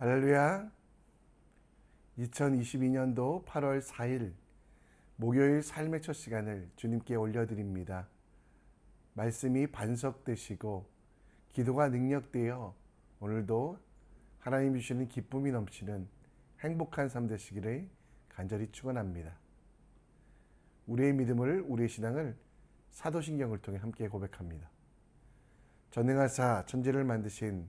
할렐루야. 2022년도 8월 4일 목요일 삶의 첫 시간을 주님께 올려드립니다. 말씀이 반석되시고 기도가 능력되어 오늘도 하나님 주시는 기쁨이 넘치는 행복한 삶 되시기를 간절히 축원합니다. 우리의 믿음을 우리의 신앙을 사도신경을 통해 함께 고백합니다. 전능하사 천지를 만드신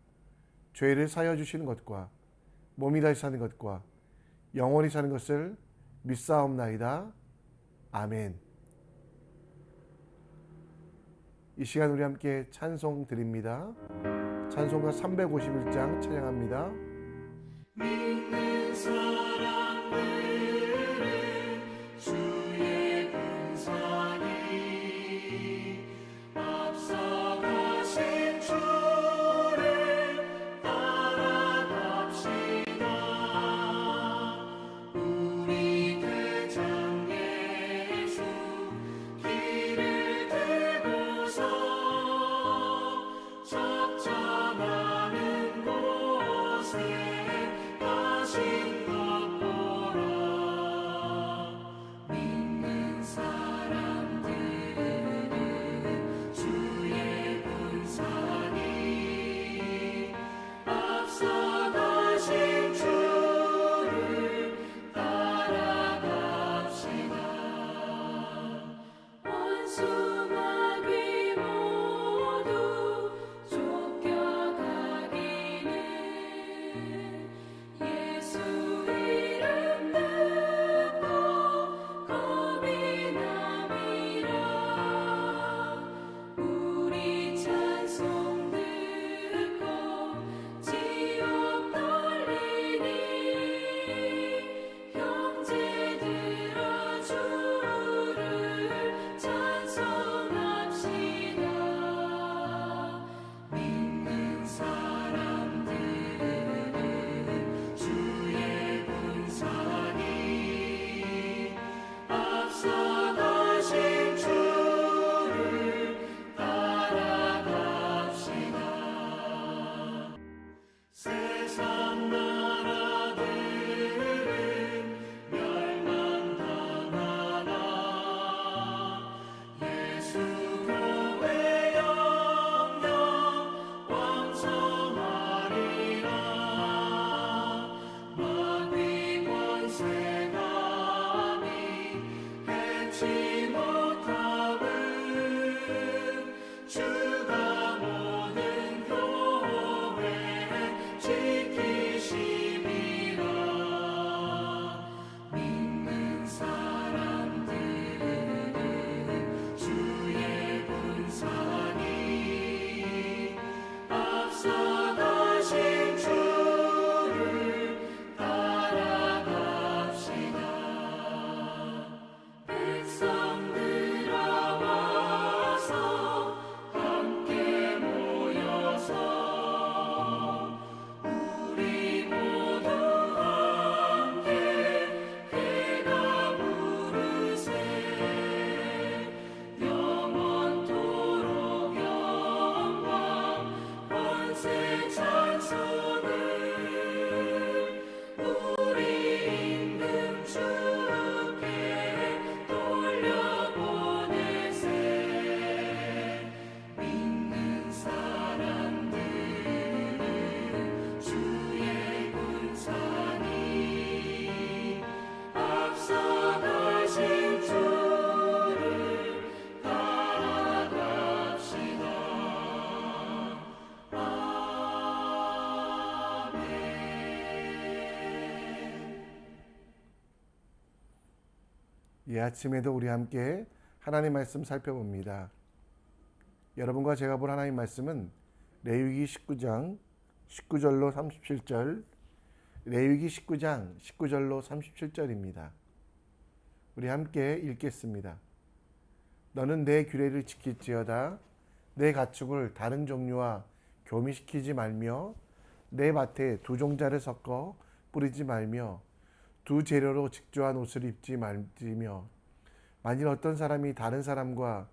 죄를 사여 주시는 것과 몸이 다시 사는 것과 영원히 사는 것을 믿사옵나이다. 아멘. 이 시간 우리 함께 찬송 드립니다. 찬송가 351장 찬양합니다. 믿는 사람들 이 아침에도 우리 함께 하나님 말씀 살펴봅니다. 여러분과 제가 볼 하나님 말씀은 레위기 19장 19절로 37절, 레위기 19장 19절로 37절입니다. 우리 함께 읽겠습니다. 너는 내 규례를 지킬지어다 내 가축을 다른 종류와 교미시키지 말며 내 밭에 두 종자를 섞어 뿌리지 말며 두 재료로 직조한 옷을 입지 말지며 만일 어떤 사람이 다른 사람과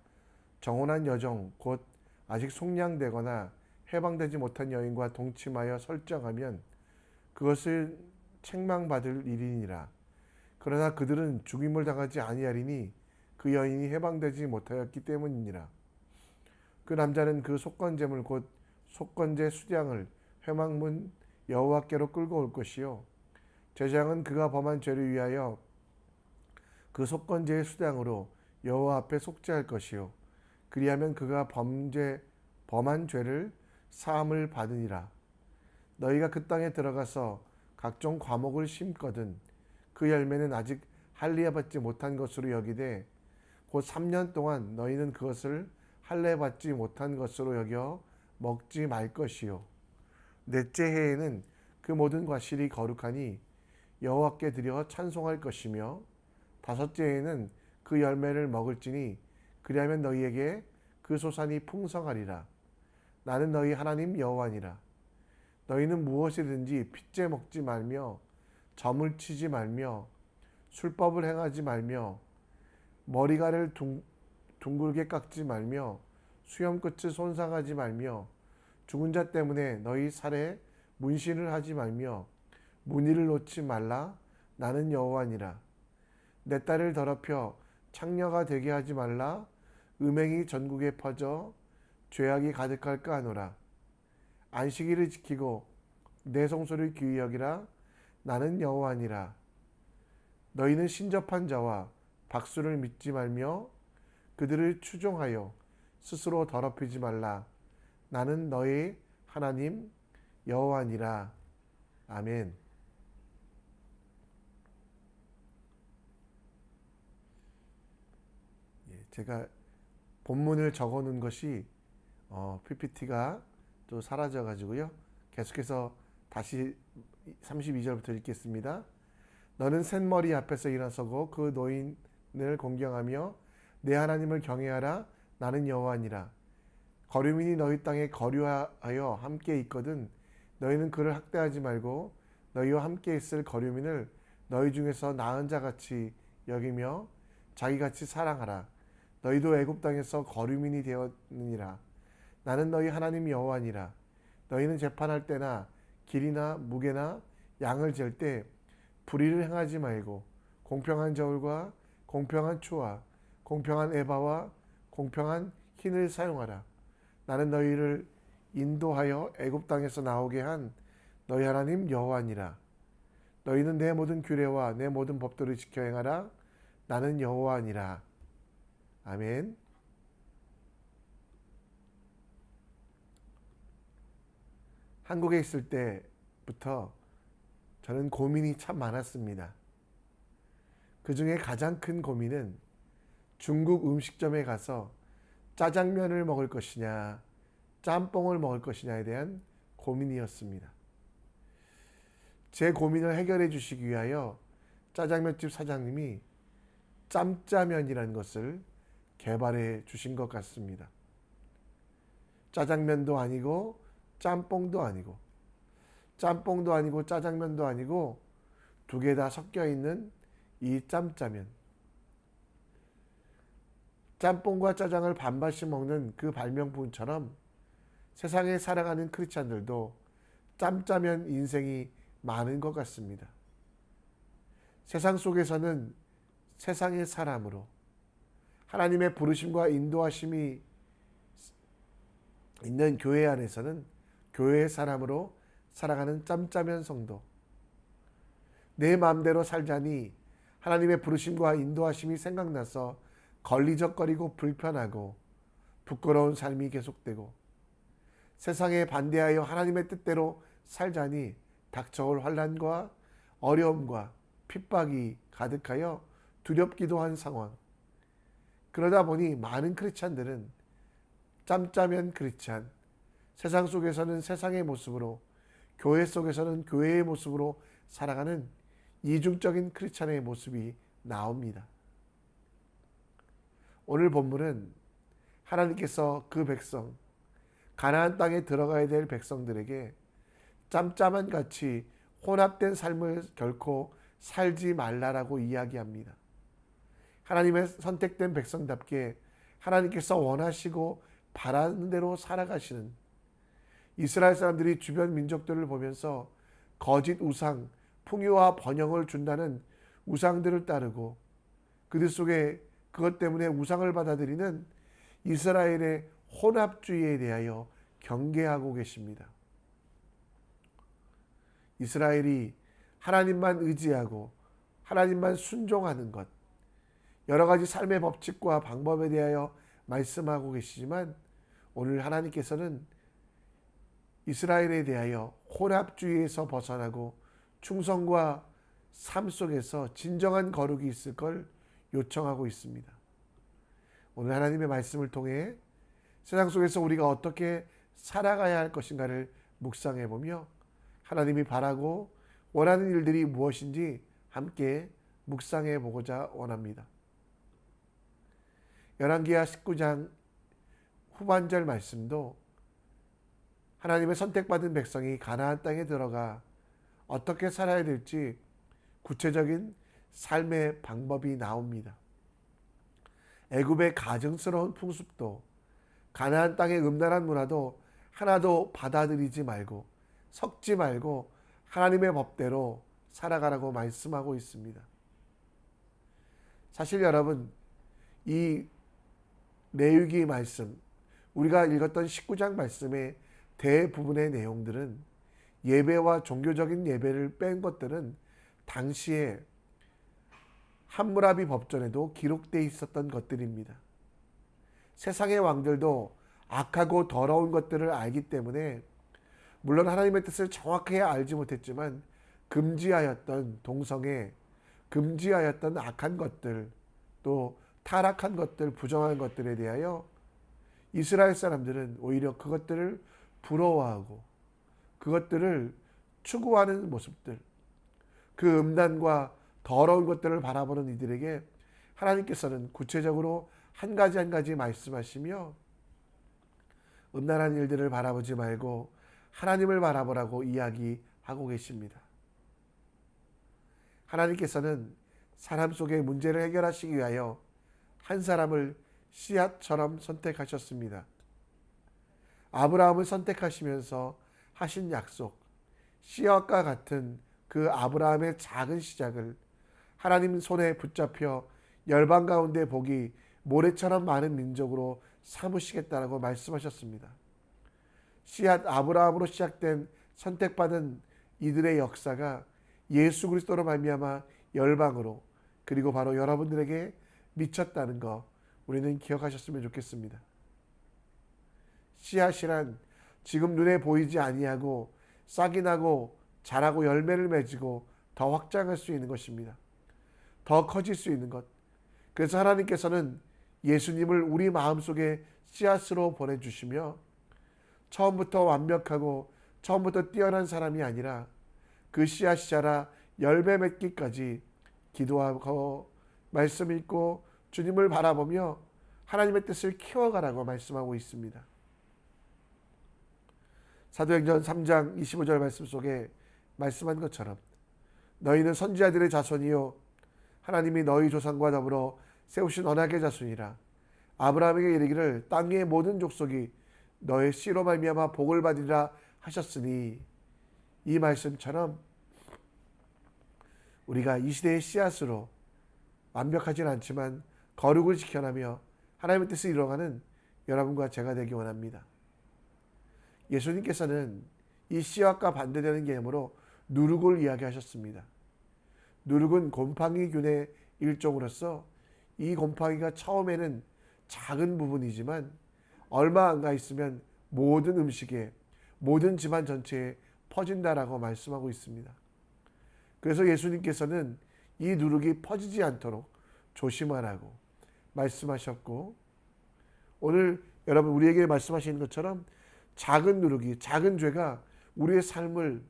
정혼한 여정 곧 아직 속량되거나 해방되지 못한 여인과 동침하여 설정하면 그것을 책망받을 일이니라. 그러나 그들은 죽임을 당하지 아니하리니 그 여인이 해방되지 못하였기 때문이니라. 그 남자는 그 속건제물 곧 속건제 수량을 회막문 여호와께로 끌고 올 것이요 제장은 그가 범한 죄를 위하여 그 속건제의 수량으로 여호와 앞에 속죄할 것이요. 그리하면 그가 범죄 범한 죄를 사함을 받으니라. 너희가 그 땅에 들어가서 각종 과목을 심거든 그 열매는 아직 할례 받지 못한 것으로 여기되 곧 3년 동안 너희는 그것을 할례 받지 못한 것으로 여겨 먹지 말 것이요. 넷째 해에는 그 모든 과실이 거룩하니 여호와께 드려 찬송할 것이며 다섯째 해에는 그 열매를 먹을지니 그리하면 너희에게 그 소산이 풍성하리라. 나는 너희 하나님 여호와니라. 너희는 무엇이든지 핏째 먹지 말며 점을 치지 말며 술법을 행하지 말며 머리가를 둥, 둥글게 깎지 말며 수염 끝을 손상하지 말며 죽은 자 때문에 너희 살에 문신을 하지 말며 무늬를 놓지 말라. 나는 여호와니라. 내 딸을 더럽혀 창녀가 되게 하지 말라. 음행이 전국에 퍼져 죄악이 가득할까 하노라. 안식일을 지키고 내 성소를 귀히 여기라. 나는 여호와니라. 너희는 신접한 자와 박수를 믿지 말며 그들을 추종하여 스스로 더럽히지 말라. 나는 너희 하나님 여호와니라. 아멘. 제가 본문을 적어 놓은 것이 어, PPT가 또 사라져 가지고요. 계속해서 다시 32절부터 읽겠습니다. 너는 셋머리 앞에서 일어서고 그 노인을 공경하며 내 하나님을 경외하라 나는 여호와니라 거류민이 너희 땅에 거류하여 함께 있거든 너희는 그를 학대하지 말고 너희와 함께 있을 거류민을 너희 중에서 나은 자 같이 여기며 자기같이 사랑하라 너희도 애굽 땅에서 거류민이 되었느니라. 나는 너희 하나님 여호와니라. 너희는 재판할 때나 길이나 무게나 양을 잴 때 불의를 행하지 말고 공평한 저울과 공평한 추와 공평한 에바와 공평한 흰을 사용하라. 나는 너희를 인도하여 애굽 땅에서 나오게 한 너희 하나님 여호와니라. 너희는 내 모든 규례와 내 모든 법도를 지켜 행하라. 나는 여호와니라 아멘. 한국에 있을 때부터 저는 고민이 참 많았습니다. 그 중에 가장 큰 고민은 중국 음식점에 가서 짜장면을 먹을 것이냐, 짬뽕을 먹을 것이냐에 대한 고민이었습니다. 제 고민을 해결해 주시기 위하여 짜장면집 사장님이 짬짜면이라는 것을 개발해 주신 것 같습니다. 짜장면도 아니고 짬뽕도 아니고 짬뽕도 아니고 짜장면도 아니고 두 개 다 섞여 있는 이 짬짜면 짬뽕과 짜장을 반반씩 먹는 그 발명품처럼 세상에 살아가는 크리스찬들도 짬짜면 인생이 많은 것 같습니다. 세상 속에서는 세상의 사람으로 하나님의 부르심과 인도하심이 있는 교회 안에서는 교회의 사람으로 살아가는 짬짜면 성도. 내 마음대로 살자니 하나님의 부르심과 인도하심이 생각나서 걸리적거리고 불편하고 부끄러운 삶이 계속되고 세상에 반대하여 하나님의 뜻대로 살자니 닥쳐올 환란과 어려움과 핍박이 가득하여 두렵기도 한 상황. 그러다 보니 많은 크리스찬들은 짬짜면 크리스찬, 세상 속에서는 세상의 모습으로 교회 속에서는 교회의 모습으로 살아가는 이중적인 크리스찬의 모습이 나옵니다. 오늘 본문은 하나님께서 그 백성 가나안 땅에 들어가야 될 백성들에게 짬짬한 같이 혼합된 삶을 결코 살지 말라라고 이야기합니다. 하나님의 선택된 백성답게 하나님께서 원하시고 바라는 대로 살아가시는 이스라엘 사람들이 주변 민족들을 보면서 거짓 우상, 풍요와 번영을 준다는 우상들을 따르고 그들 속에 그것 때문에 우상을 받아들이는 이스라엘의 혼합주의에 대하여 경계하고 계십니다. 이스라엘이 하나님만 의지하고 하나님만 순종하는 것, 여러 가지 삶의 법칙과 방법에 대하여 말씀하고 계시지만 오늘 하나님께서는 이스라엘에 대하여 혼합주의에서 벗어나고 충성과 삶 속에서 진정한 거룩이 있을 걸 요청하고 있습니다. 오늘 하나님의 말씀을 통해 세상 속에서 우리가 어떻게 살아가야 할 것인가를 묵상해 보며 하나님이 바라고 원하는 일들이 무엇인지 함께 묵상해 보고자 원합니다. 열왕기하 19장 후반절 말씀도 하나님의 선택받은 백성이 가나안 땅에 들어가 어떻게 살아야 될지 구체적인 삶의 방법이 나옵니다. 애굽의 가증스러운 풍습도 가나안 땅의 음란한 문화도 하나도 받아들이지 말고 섞지 말고 하나님의 법대로 살아가라고 말씀하고 있습니다. 사실 여러분 이 레위기 말씀 우리가 읽었던 19장 말씀의 대부분의 내용들은 예배와 종교적인 예배를 뺀 것들은 당시에 함무라비 법전에도 기록되어 있었던 것들입니다. 세상의 왕들도 악하고 더러운 것들을 알기 때문에 물론 하나님의 뜻을 정확하게 알지 못했지만 금지하였던 동성애, 금지하였던 악한 것들, 또 타락한 것들, 부정한 것들에 대하여 이스라엘 사람들은 오히려 그것들을 부러워하고 그것들을 추구하는 모습들, 그 음란과 더러운 것들을 바라보는 이들에게 하나님께서는 구체적으로 한 가지 한 가지 말씀하시며 음란한 일들을 바라보지 말고 하나님을 바라보라고 이야기하고 계십니다. 하나님께서는 사람 속의 문제를 해결하시기 위하여 한 사람을 씨앗처럼 선택하셨습니다. 아브라함을 선택하시면서 하신 약속, 씨앗과 같은 그 아브라함의 작은 시작을 하나님 손에 붙잡혀 열방 가운데 복이 모래처럼 많은 민족으로 삼으시겠다라고 말씀하셨습니다. 씨앗 아브라함으로 시작된 선택받은 이들의 역사가 예수 그리스도로 말미암아 열방으로 그리고 바로 여러분들에게 미쳤다는 거 우리는 기억하셨으면 좋겠습니다. 씨앗이란 지금 눈에 보이지 아니하고 싹이 나고 자라고 열매를 맺고 더 확장할 수 있는 것입니다. 더 커질 수 있는 것. 그래서 하나님께서는 예수님을 우리 마음속에 씨앗으로 보내주시며 처음부터 완벽하고 처음부터 뛰어난 사람이 아니라 그 씨앗이 자라 열매 맺기까지 기도하고 말씀 읽고 주님을 바라보며 하나님의 뜻을 키워가라고 말씀하고 있습니다. 사도행전 3장 25절 말씀 속에 말씀한 것처럼 너희는 선지자들의 자손이요 하나님이 너희 조상과 더불어 세우신 언약의 자손이라 아브라함에게 이르기를 땅 위의 모든 족속이 너의 씨로 말미암아 복을 받으리라 하셨으니 이 말씀처럼 우리가 이 시대의 씨앗으로 완벽하진 않지만 거룩을 지켜나며 하나님의 뜻을 이루어가는 여러분과 제가 되기 원합니다. 예수님께서는 이 씨앗과 반대되는 개념으로 누룩을 이야기하셨습니다. 누룩은 곰팡이 균의 일종으로서 이 곰팡이가 처음에는 작은 부분이지만 얼마 안 가 있으면 모든 음식에 모든 집안 전체에 퍼진다라고 말씀하고 있습니다. 그래서 예수님께서는 이 누룩이 퍼지지 않도록 조심하라고 말씀하셨고 오늘 여러분 우리에게 말씀하시는 것처럼 작은 누룩이 작은 죄가 우리의 삶을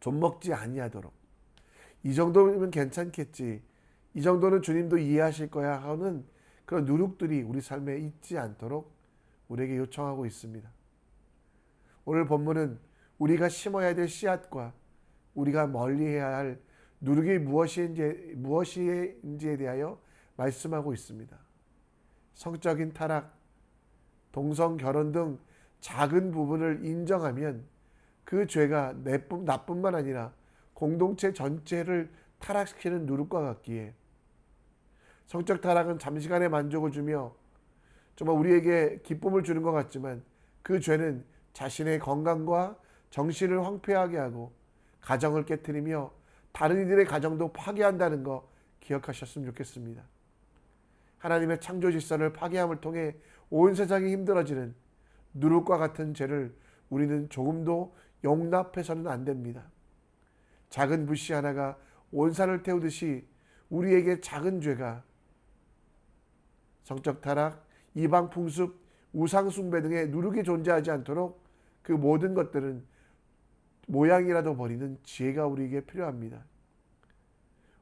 좀 먹지 아니하도록 이 정도면 괜찮겠지. 이 정도는 주님도 이해하실 거야 하는 그런 누룩들이 우리 삶에 있지 않도록 우리에게 요청하고 있습니다. 오늘 본문은 우리가 심어야 될 씨앗과 우리가 멀리해야 할 누룩이 무엇인지 무엇인지에 대하여 말씀하고 있습니다. 성적인 타락, 동성 결혼 등 작은 부분을 인정하면 그 죄가 내뿐 나뿐만 아니라 공동체 전체를 타락시키는 누룩과 같기에 성적 타락은 잠시간의 만족을 주며 정말 우리에게 기쁨을 주는 것 같지만 그 죄는 자신의 건강과 정신을 황폐하게 하고 가정을 깨뜨리며 다른 이들의 가정도 파괴한다는 거 기억하셨으면 좋겠습니다. 하나님의 창조 질서를 파괴함을 통해 온 세상이 힘들어지는 누룩과 같은 죄를 우리는 조금도 용납해서는 안 됩니다. 작은 불씨 하나가 온 산을 태우듯이 우리에게 작은 죄가 성적 타락, 이방 풍습, 우상 숭배 등의 누룩이 존재하지 않도록 그 모든 것들은 모양이라도 버리는 지혜가 우리에게 필요합니다.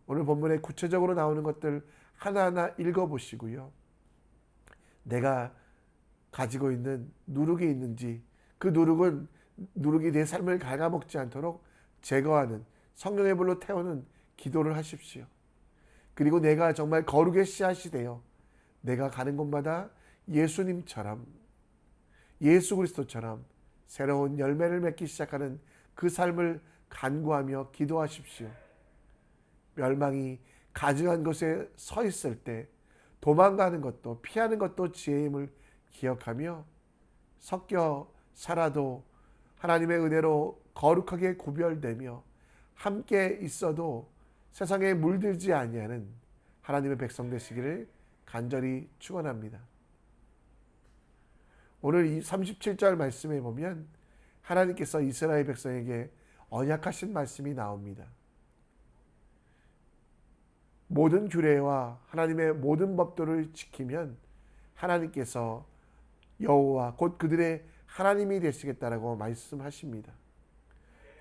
오늘 본문에 구체적으로 나오는 것들 하나하나 읽어보시고요. 내가 가지고 있는 누룩이 있는지 그 누룩은 누룩이 내 삶을 갉아먹지 않도록 제거하는 성령의 불로 태우는 기도를 하십시오. 그리고 내가 정말 거룩의 씨앗이 되어 내가 가는 곳마다 예수님처럼 예수 그리스도처럼 새로운 열매를 맺기 시작하는 그 삶을 간구하며 기도하십시오. 멸망이 가증한 곳에 서 있을 때 도망가는 것도 피하는 것도 지혜임을 기억하며 섞여 살아도 하나님의 은혜로 거룩하게 구별되며 함께 있어도 세상에 물들지 아니하는 하나님의 백성 되시기를 간절히 축원합니다. 오늘 이 37절 말씀에 보면 하나님께서 이스라엘 백성에게 언약하신 말씀이 나옵니다. 모든 규례와 하나님의 모든 법도를 지키면 하나님께서 여호와 곧 그들의 하나님이 되시겠다라고 말씀하십니다.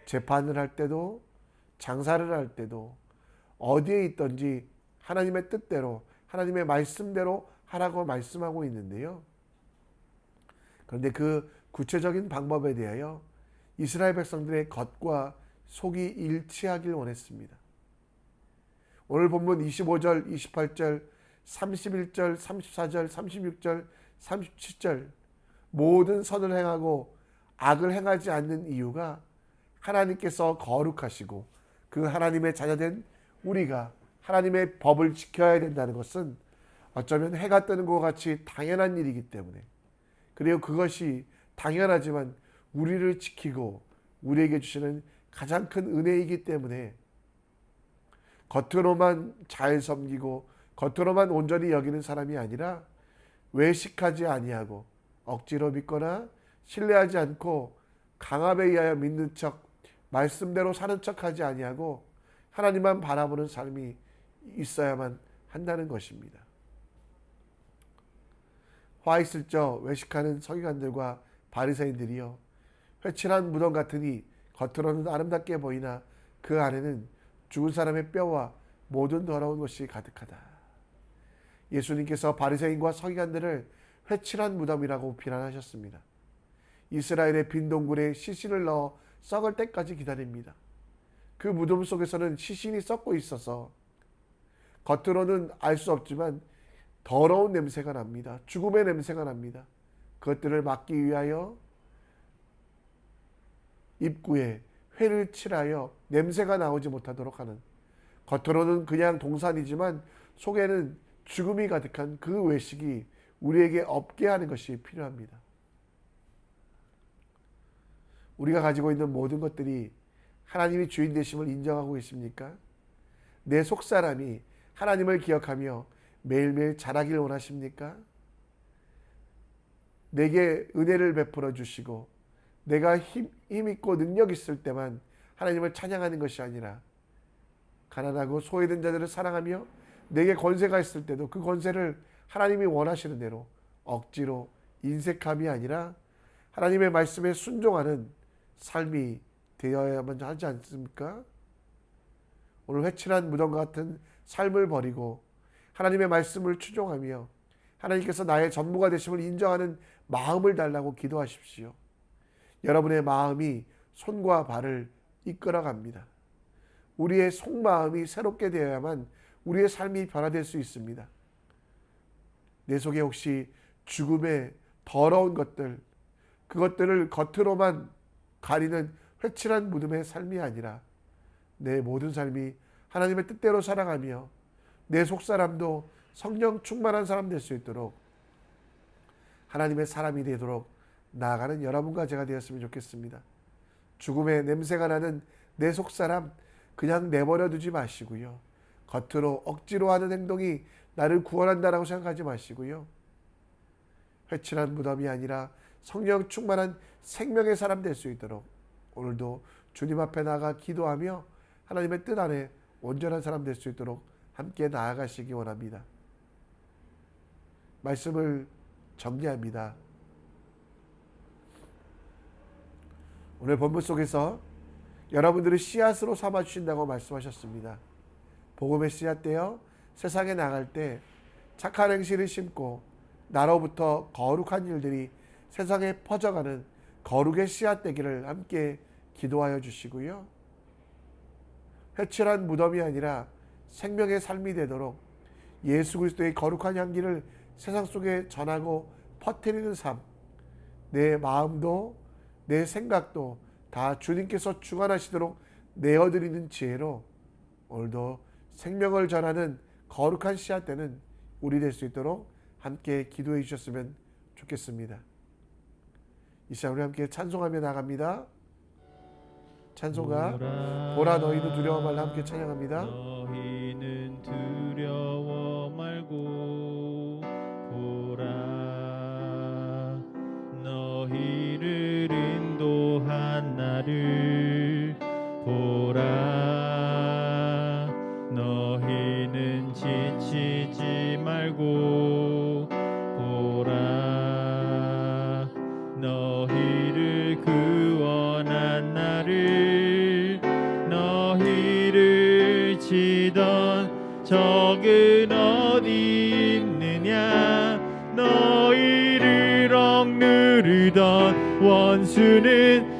재판을 할 때도 장사를 할 때도 어디에 있든지 하나님의 뜻대로 하나님의 말씀대로 하라고 말씀하고 있는데요. 그런데 그 구체적인 방법에 대하여 이스라엘 백성들의 겉과 속이 일치하길 원했습니다. 오늘 본문 25절, 28절, 31절, 34절, 36절, 37절 모든 선을 행하고 악을 행하지 않는 이유가 하나님께서 거룩하시고 그 하나님의 자녀된 우리가 하나님의 법을 지켜야 된다는 것은 어쩌면 해가 뜨는 것 같이 당연한 일이기 때문에 그리고 그것이 당연하지만 우리를 지키고 우리에게 주시는 가장 큰 은혜이기 때문에 겉으로만 잘 섬기고 겉으로만 온전히 여기는 사람이 아니라 외식하지 아니하고 억지로 믿거나 신뢰하지 않고 강압에 의하여 믿는 척 말씀대로 사는 척하지 아니하고 하나님만 바라보는 삶이 있어야만 한다는 것입니다. 화 있을 적 외식하는 서기관들과 바리새인들이요 회칠한 무덤 같으니 겉으로는 아름답게 보이나 그 안에는 죽은 사람의 뼈와 모든 더러운 것이 가득하다. 예수님께서 바리새인과 서기관들을 회칠한 무덤이라고 비난하셨습니다. 이스라엘의 빈 동굴에 시신을 넣어 썩을 때까지 기다립니다. 그 무덤 속에서는 시신이 썩고 있어서 겉으로는 알 수 없지만 더러운 냄새가 납니다. 죽음의 냄새가 납니다. 그것들을 막기 위하여 입구에 회를 칠하여 냄새가 나오지 못하도록 하는 겉으로는 그냥 동산이지만 속에는 죽음이 가득한 그 외식이 우리에게 없게 하는 것이 필요합니다. 우리가 가지고 있는 모든 것들이 하나님이 주인 되심을 인정하고 계십니까? 내 속사람이 하나님을 기억하며 매일매일 자라길 원하십니까? 내게 은혜를 베풀어 주시고 내가 힘, 힘 있고 능력 있을 때만 하나님을 찬양하는 것이 아니라 가난하고 소외된 자들을 사랑하며 내게 권세가 있을 때도 그 권세를 하나님이 원하시는 대로 억지로 인색함이 아니라 하나님의 말씀에 순종하는 삶이 되어야만 하지 않습니까? 오늘 회칠한 무덤과 같은 삶을 버리고 하나님의 말씀을 추종하며 하나님께서 나의 전부가 되심을 인정하는 마음을 달라고 기도하십시오. 여러분의 마음이 손과 발을 이끌어 갑니다. 우리의 속마음이 새롭게 되어야만 우리의 삶이 변화될 수 있습니다. 내 속에 혹시 죽음의 더러운 것들, 그것들을 겉으로만 가리는 회칠한 무덤의 삶이 아니라 내 모든 삶이 하나님의 뜻대로 살아가며 내 속사람도 성령 충만한 사람 될 수 있도록 하나님의 사람이 되도록 나아가는 여러분과 제가 되었으면 좋겠습니다. 죽음의 냄새가 나는 내 속사람 그냥 내버려 두지 마시고요. 겉으로 억지로 하는 행동이 나를 구원한다라고 생각하지 마시고요. 회칠한 무덤이 아니라 성령 충만한 생명의 사람 될 수 있도록 오늘도 주님 앞에 나가 기도하며 하나님의 뜻 안에 온전한 사람 될 수 있도록 함께 나아가시기 원합니다. 말씀을 정리합니다. 오늘 본문 속에서 여러분들을 씨앗으로 삼아 주신다고 말씀하셨습니다. 복음의 씨앗되어 세상에 나갈 때 착한 행실을 심고 나로부터 거룩한 일들이 세상에 퍼져가는 거룩의 씨앗 되기를 함께 기도하여 주시고요. 회칠한 무덤이 아니라 생명의 삶이 되도록 예수 그리스도의 거룩한 향기를 세상 속에 전하고 퍼뜨리는 삶, 내 마음도 내 생각도 다 주님께서 주관하시도록 내어드리는 지혜로 오늘도 생명을 전하는 거룩한 씨앗 되는 우리 될 수 있도록 함께 기도해 주셨으면 좋겠습니다. 이 시간 우리 함께 찬송하며 나갑니다. 찬송가 보라 너희도 두려워 말라 함께 찬양합니다. 너희는 두려워 너희는 지치지 말고 보라. 너희를 구원한 나를 너희를 치던 적은 어디 있느냐? 너희를 억누르던 원수는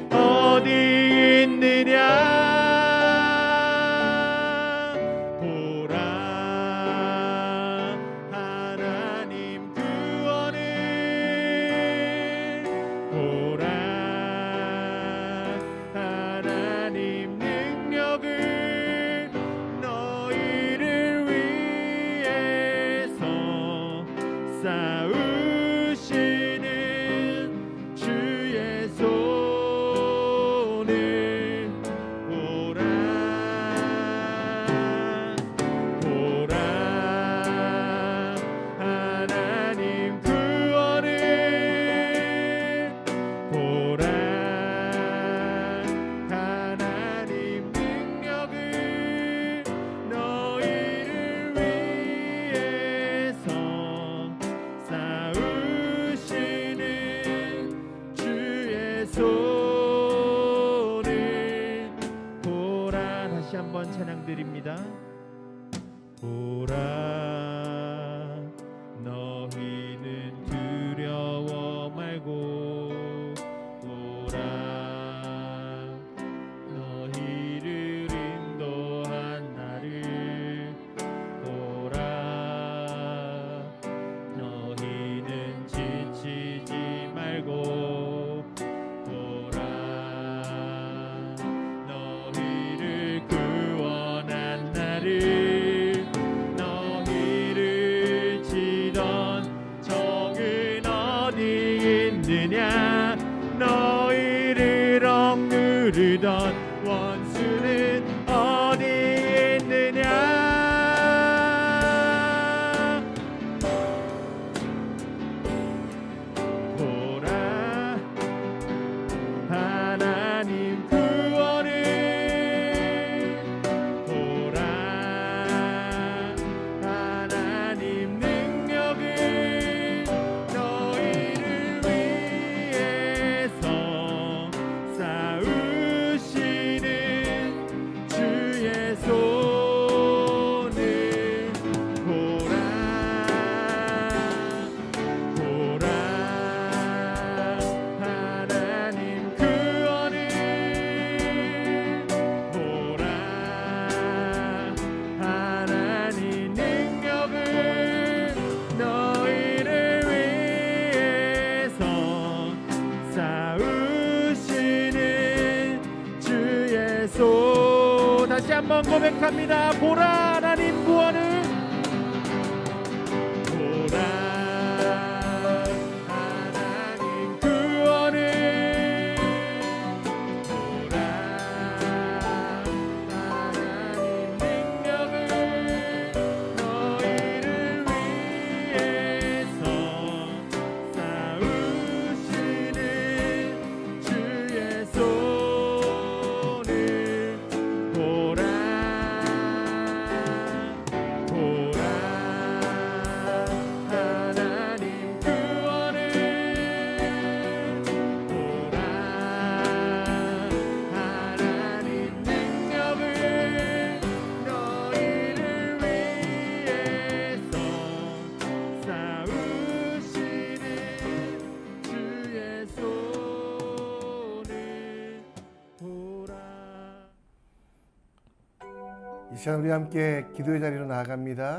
시간 우리 함께 기도의 자리로 나아갑니다.